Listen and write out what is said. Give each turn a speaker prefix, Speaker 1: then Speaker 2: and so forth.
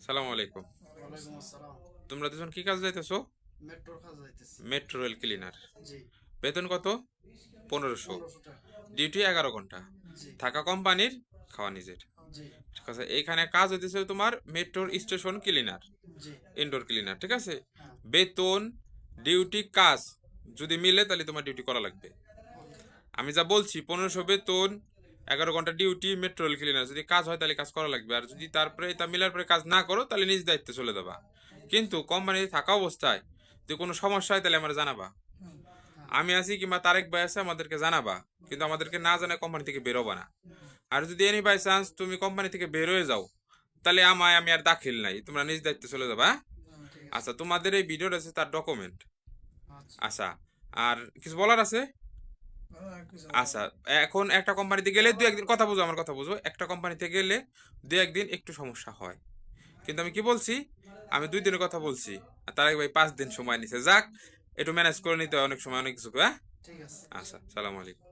Speaker 1: সালাম আলাইকুম। তোমরা দুজন কি কাজ যাইতেছো? Metro rail cleaner. বেতন কত? পনেরোশো। ডিউটি এগারো
Speaker 2: ঘণ্টা।
Speaker 1: থাকা কোম্পানির খাওয়া নিজের। ঠিক আছে এইখানে কাজ হইতেছে তোমার মেট্রোর স্টেশন ক্লিনার। ইনডোর ক্লিনার ঠিক আছে?
Speaker 2: হ্যাঁ।
Speaker 1: বেতন ডিউটি কাজ যদি মিলে তাহলে তোমার ডিউটি করা লাগবে। আমি যা বলছি পনেরোশো বেতন এগারো ঘণ্টা ডিউটি মেট্রো রেল ক্লিনার যদি কাজ হয় তাহলে কাজ করা লাগবে। আর যদি তারপরে তা মিলার পরে কাজ না করো তাহলে নিজ দায়িত্বে চলে যাবা। কিন্তু কোম্পানিতে থাকা অবস্থায় যদি কোনো সমস্যা হয় তাহলে আমার জানাবা। আমি আছি কিংবা তারেক ভাই আছে আমাদেরকে জানাবা। কিন্তু আমাদেরকে না জানায় কোম্পানি থেকে বেরোবা না। আর যদি এনি বাই চান্স তুমি কোম্পানি থেকে বের হয়ে যাও তাহলে আমায় আমি আর দাখিল নাই। তোমরা নিজ দায়িত্বে চলে যাবা হ্যাঁ? আচ্ছা তোমাদের এই ভিডিওটা আছে তার ডকুমেন্ট
Speaker 2: আচ্ছা।
Speaker 1: আচ্ছা আর কিছু বলার আছে? আচ্ছা এখন একটা কোম্পানিতে গেলে দু একদিন কথা বুঝো আমার কথা বুঝো। একটা কোম্পানিতে গেলে দু একদিন একটু সমস্যা হয়। কিন্তু আমি কি বলছি? আমি দুই দিনের কথা বলছি আর তার আগে ভাই পাঁচ দিন সময় নিছে। যাক একটু ম্যানেজ করে নিতে হয় অনেক সময় অনেক কিছু হ্যাঁ? আচ্ছা সালাম আলাইকুম।